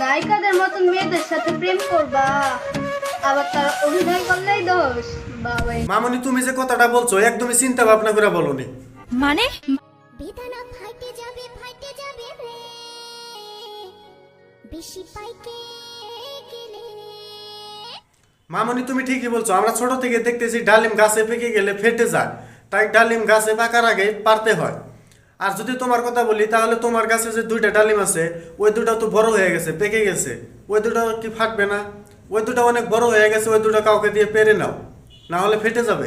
নায়িকাদের মতন মেয়েদের সাথে প্রেম করবা। আবার তার অভিনয় করলেই দোষ। বাবাই। মামনি তুমি যে কথাটা বলছো একদমই চিন্তা ভাবনা করে বলনি। মানে? বেদনা ফাইটে যাবে ফাইটে যাবে রে। বেশি গেলে। মামনি তুমি ঠিকই বলছো আমরা ছোট থেকে দেখতেছি ডালিম গাছে পেকে গেলে ফেটে যায়। তাই ডালিম গাছে পাকার আগে পারতে হয়। আর যদি তোমার কথা বলি তাহলে তোমার কাছে যে দুইটা ডালিম আছে ওই দুটা তো বড় হয়ে গেছে পেকে গেছে। ওই দুটা কি ফাটবে না? ওই দুটা অনেক বড় হয়ে গেছে ওই দুটো কাউকে দিয়ে পেরে নাও। না হলে ফেটে যাবে।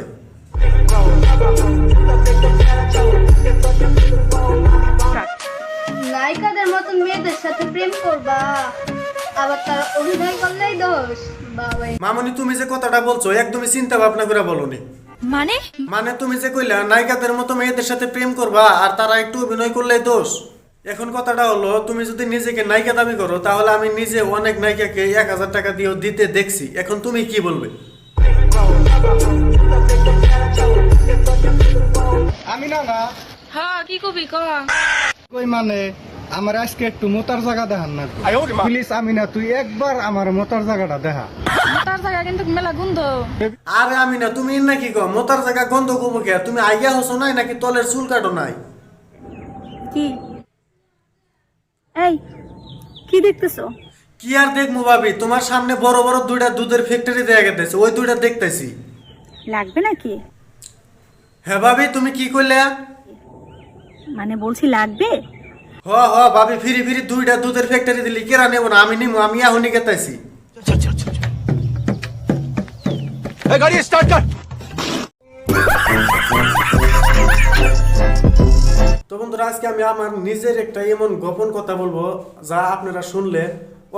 নায়িকাদের মতন মেয়েদের সাথে প্রেম করবা আবার তার অভিনয় করলেই দোষ মামনি তুমি যে কথাটা বলছো একদমই চিন্তা ভাবনা করে বলনি। মানে? মানে তুমি যে কইলা নায়িকাদের মতো মেয়েদের সাথে প্রেম করবা আর তারা একটু অভিনয় করলেই দোষ। এখন কথাটা হলো তুমি যদি নিজেকে নায়িকা দাবি করো তাহলে আমি নিজে অনেক নায়িকাকে এক হাজার টাকা দিয়েও দিতে দেখছি। এখন তুমি কি বলবে? আমি না না। হ্যাঁ কি কবি ক। কই মানে? আমার আজকে একটু মোতার জায়গা দেখান না প্লিজ আমি না তুই একবার আমার মোতার জায়গাটা দেখা। তার জায়গা কিন্তু মেলা গন্ধ। আরে আমি না তুমি নাকি কো মোতার জায়গা গন্ধ কমো কে? তুমি আইয়া হসো নাই নাকি তলের চুল কাটো নাই? কি? এই কি দেখতেছো? কি আর দেখব ভাবি? তোমার সামনে বড় বড় দুইটা দুধের ফ্যাক্টরি দেয়া গেছে ওই দুইটা দেখতেছি। লাগবে নাকি? হ্যাঁ ভাবি তুমি কি করলে মানে বলছি লাগবে? হ হ ভাবি ফিরি ফিরি দুইটা দুধের ফ্যাক্টরি দিলি কেরা নেব না? আমি নিম আমি এখনই গেতাইছি। গাড়ি স্টার্ট কর। তো বন্ধুরা আজকে আমি আমার নিজের একটা এমন গোপন কথা বলব যা আপনারা শুনলে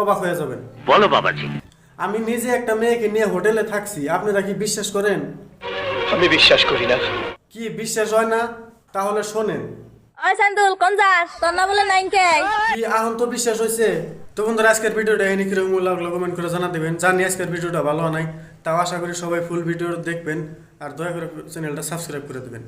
অবাক হয়ে যাবেন। বলো বাবাজি। আমি নিজে একটা মেয়েকে নিয়ে হোটেলে থাকছি আপনারা কি বিশ্বাস করেন? আমি বিশ্বাস করি না। কি বিশ্বাস হয় না? তাহলে শোনেন। ওই সান্দুল কোন যাস? তোর না বলে নাইন কে? কি আহন তো বিশ্বাস হয়েছে তো বন্ধুরা, আজকের ভিডিওটা এনে কীরকম লাগল কমেন্ট করে জানা দেবেন জানি আজকের ভিডিওটা ভালো নাই, তাও আশা করি সবাই ফুল ভিডিও দেখবেন। আর দয়া করে চ্যানেলটা সাবস্ক্রাইব করে দেবেন।